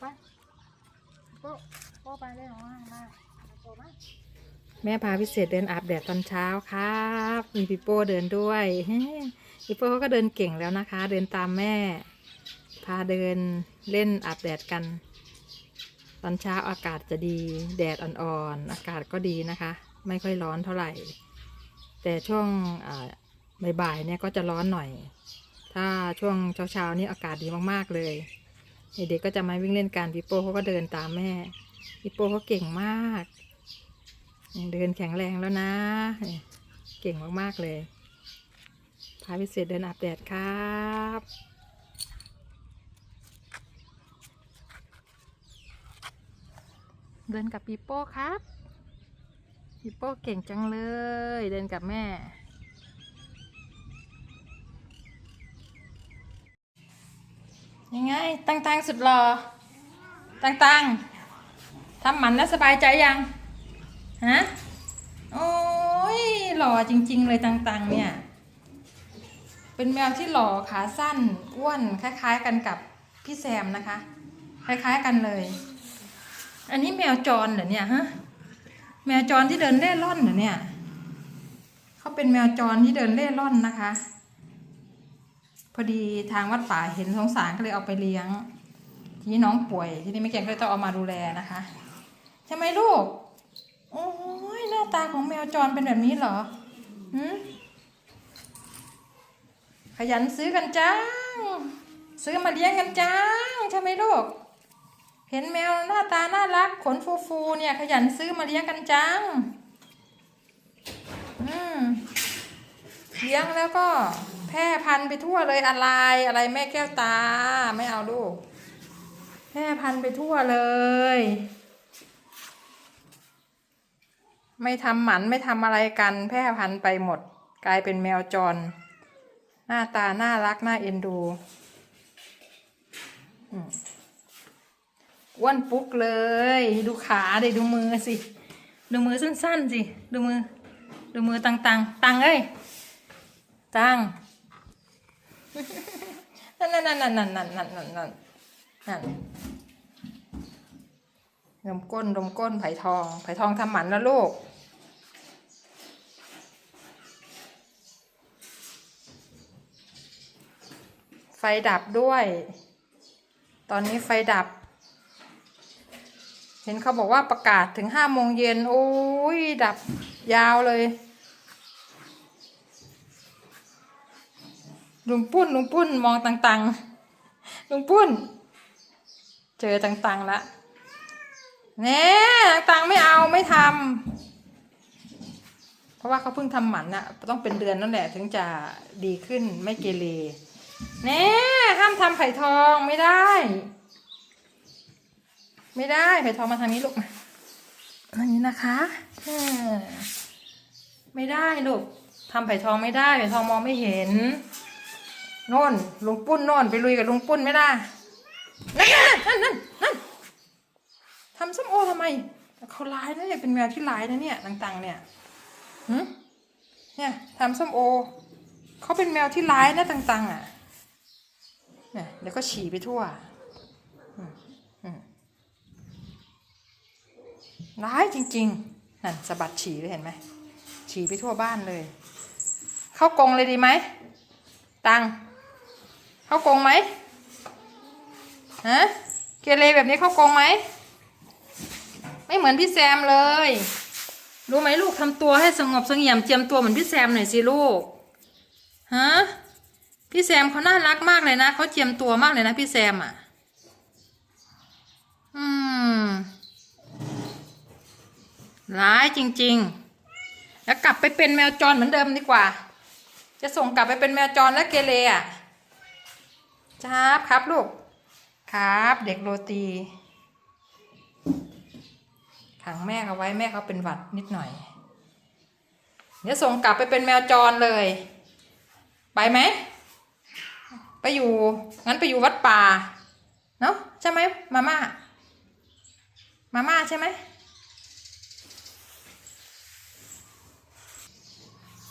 ไปโปโปไปเลยเหรอมาโปมาแม่พาพิเศษเดินอาบแดดตอนเช้าครับ มีปิโป้เดินด้วยปิโป้เขาก็เดินเก่งแล้วนะคะ เดินตามแม่ พาเดินเล่นอาบแดดกัน ตอนเช้าอากาศจะดี แดดอ่อนๆอากาศก็ดีนะคะ ไม่ค่อยร้อนเท่าไหร่ แต่ช่วงบ่ายๆเนี่ยก็จะร้อนหน่อย ถ้าช่วงเช้าๆนี่อากาศดีมากๆเลย เด็กก็จะมาวิ่งเล่นกันปิโป้เขาก็เดินตามแม่ปิโป้เขาเก่งมาก เดินแข็งแรงแล้วนะ เก่งมากๆเลยพาพิเศษเดินอาบแดดครับเดินกับปีโป้ครับปีโป้เก่งจังเลย เดินกับแม่ ตังตังๆสุดหล่อตังตังๆทำหมันแล้วสบายใจยังฮะโอ้ยหล่อจริง ๆ เลยต่างๆเนี่ย เป็นแมวที่หล่อขาสั้นอ้วนคล้าย ๆ กันกับพี่แซมนะคะ คล้ายๆกันเลย อันนี้แมวจรเหรอเนี่ยฮะแมวจรที่เดินเล่ร่อนเหรอเนี่ยเขาเป็นแมวจรที่เดินเล่ร่อนนะคะ พอดีทางวัดป่าเห็นสงสารก็เลยเอาไปเลี้ยง ทีนี้น้องป่วย ทีนี้แม่แกงก็เลยต้องเอามาดูแลนะคะใช่ไหมลูก โอ้ยหน้าตาของแมวจรเป็นแบบนี้เหรอหืมขยันซื้อกันจังซื้อมาเลี้ยงกันจังใช่ไหมลูก เห็นแมวหน้าตาน่ารักขนฟูๆเนี่ย ขยันซื้อมาเลี้ยงกันจัง อืม เลี้ยงแล้วก็แพร่พันธุ์ไปทั่วเลยอะไรอะไรแม่แก้วตา ไม่เอาลูก แพร่พันธุ์ไปทั่วเลย ไม่ทำหมันไม่ทำอะไรกัน แพร่พันธุ์ไปหมด กลายเป็นแมวจร หน้าตาน่ารักน่าเอ็นดูอ้วนปุ๊กเลย ดูขาดิดูมือสิ ดูมือสั้นๆสิ ดูมือ ดูมือตังตังๆตังเอ้ย ตังนั่นนั่นนั่นนั่นนั่นนั่นนั่นนั่นนั่นดมก้นดมก้นไผ่ทอง ไผ่ทองทำหมันแล้วลูกไฟดับด้วย ตอนนี้ไฟดับ เห็นเขาบอกว่าประกาศถึงห้าโมงเย็นโอ้ยดับยาวเลย ลุงปุ้นลุงปุ้นมองต่างๆลุงปุ้น เจอต่างๆละแน่ต่างๆไม่เอาไม่ทำเพราะว่าเขาเพิ่งทำหมันน่ะต้องเป็นเดือนนั่นแหละถึงจะดีขึ้นไม่เกเรแน่ห้ามทำไผ่ทองไม่ได้ ไม่ได้ไผ่ทองมาทางนี้ลูกมาทางนี้นะคะไม่ได้ลูกทำไผ่ทองไม่ได้ไผ่ทองมองไม่เห็น โน่นลุงปุ้นโน่นไปลุยกับลุงปุ้นไม่ได้นั่นนั่นนั่นนั่นทำส้มโอทำไมเขาร้ายนะเนี่ยเป็นแมวที่ร้ายนะเนี่ยต่างๆ เนี่ยหืมเนี่ยทำส้มโอเขาเป็นแมวที่ร้ายนะต่าง ๆ อะเนี่ยเดี๋ยวก็ฉี่ไปทั่วร้ายจริงๆนั่นสะบัดฉี่เลยเห็นไหมฉี่ไปทั่วบ้านเลย เข้ากรงเลยดีไหมตัง เข้ากงไหมฮะเกเรแบบนี้เข้ากงไหม ไม่เหมือนพี่แซมเลย รู้ไหมลูกทำตัวให้สงบสงี่ยมเจียมตัวเหมือนพี่แซมหน่อยสิลูกฮะพี่แซมเขาน่ารักมากเลยนะเขาเจียมตัวมากเลยนะพี่แซมอะ อืมร้ายจริง ๆ แล้วกลับไปเป็นแมวจรเหมือนเดิมดีกว่า จะส่งกลับไปเป็นแมวจรและเกเรอะ ครับครับลูก ครับ เด็กโรตีขังแม่เขาไว้แม่เขาเป็นหวัดนิดหน่อย เดี๋ยวส่งกลับไปเป็นแมวจรเลย ไปไหม ไปอยู่ งั้นไปอยู่วัดป่า เนาะใช่ไหมมาม่า มาม่าใช่ไหม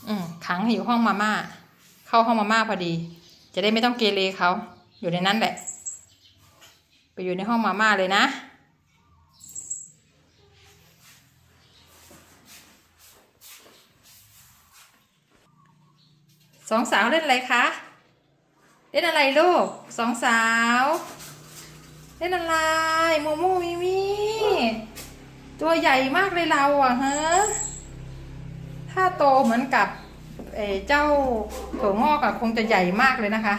อืมขังให้อยู่ห้องมาม่า เข้าห้องมาม่าพอดี จะได้ไม่ต้องเกเรเขา อยู่ในนั้นแหละ ไปอยู่ในห้องมาม่าเลยนะสองสาวเล่นอะไรคะ เล่นอะไรลูกสองสาว เล่นอะไรโมโมมิมิตัวใหญ่มากเลยเราอะฮะถ้าโตเหมือนกับเอเจ้าถั่วงอกอะคงจะใหญ่มากเลยนะคะ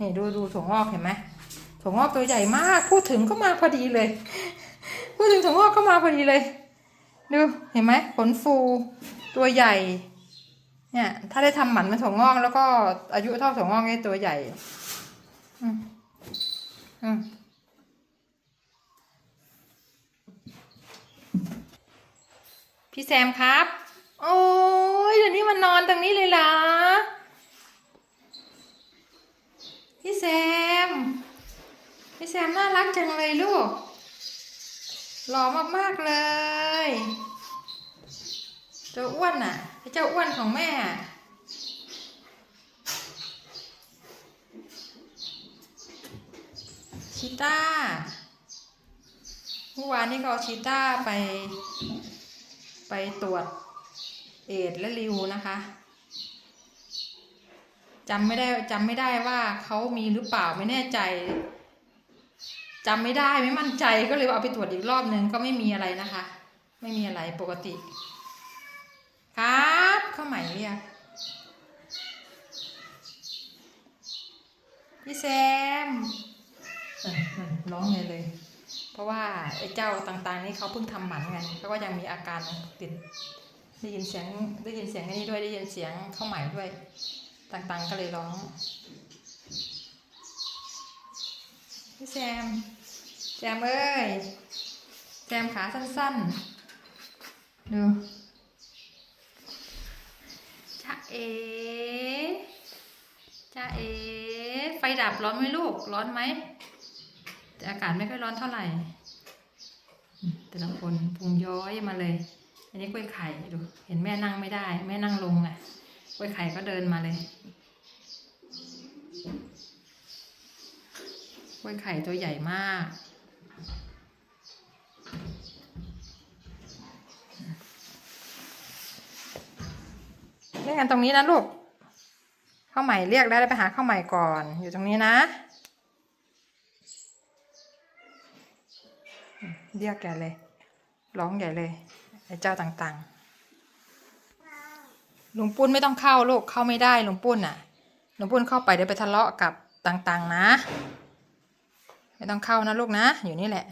นี่ดูดูถั่วงอกเห็นไหมถั่วงอกตัวใหญ่มาก พูดถึงก็มาพอดีเลย พูดถึงถั่วงอกก็มาพอดีเลย ดูเห็นไหมขนฟูตัวใหญ่ เนี่ย ถ้าได้ทำหมันเป็นถั่วงอกแล้วก็อายุเท่าถั่วงอกนี่ตัวใหญ่ อืมอืมพี่แซมครับ โอ้ยเดี๋ยวนี้มันนอนตรงนี้เลยเหรอ พี่แซม พี่แซ มน่ารักจังเลยลูก หล่อมากๆเลย เจ้าอ้วนน่ะเจ้าอ้วนของแม่ชีต้าเมื่อวานนี้ก็เอาชีต้าไป ไปตรวจเอดและริวนะคะจำไม่ได้จำไม่ได้ว่าเขามีหรือเปล่าไม่แน่ใจ จำไม่ได้ไม่มั่นใจก็เลยเอาไปตรวจอีกรอบนึงก็ไม่มีอะไรนะคะ ไม่มีอะไรปกติ ครับเข้าใหม่เรียกพี่แซมเออเออร้องเลยเลย เพราะว่าไอ้เจ้าต่างๆนี่เขาเพิ่งทำหมันไงเขาก็ยังมีอาการติดได้ยินเสียงได้ยินเสียงอันนี้ด้วยได้ยินเสียงเข้าใหม่ด้วย ต่างๆก็เลยร้อง พี่แซม แซมเอ้ย แซมขาสั้นๆ ดูจ้าเอจ้าเอ ไฟดับร้อนไหมลูก ร้อนไหม แต่อากาศไม่ค่อยร้อนเท่าไหร่ แต่ละคนพุงย้อยมาเลย อันนี้กล้วยไข่ดู เห็นแม่นั่งไม่ได้ แม่นั่งลงอะกล้วยไข่ก็เดินมาเลย กล้วยไข่ตัวใหญ่มาก เล่นกันตรงนี้นะลูกเข้าใหม่เรียกแล้ไปหาเข้าใหม่ก่อน อยู่ตรงนี้นะ เรียกแกเลย ร้องใหญ่เลย ไอ้เจ้าต่างๆลุงปุ้นไม่ต้องเข้าลูก เข้าไม่ได้ลุงปุ้นอะลุงปุ้นเข้าไปเดี๋ยวไปทะเลาะกับต่างๆนะ ไม่ต้องเข้านะลูกนะ อยู่นี่แหละ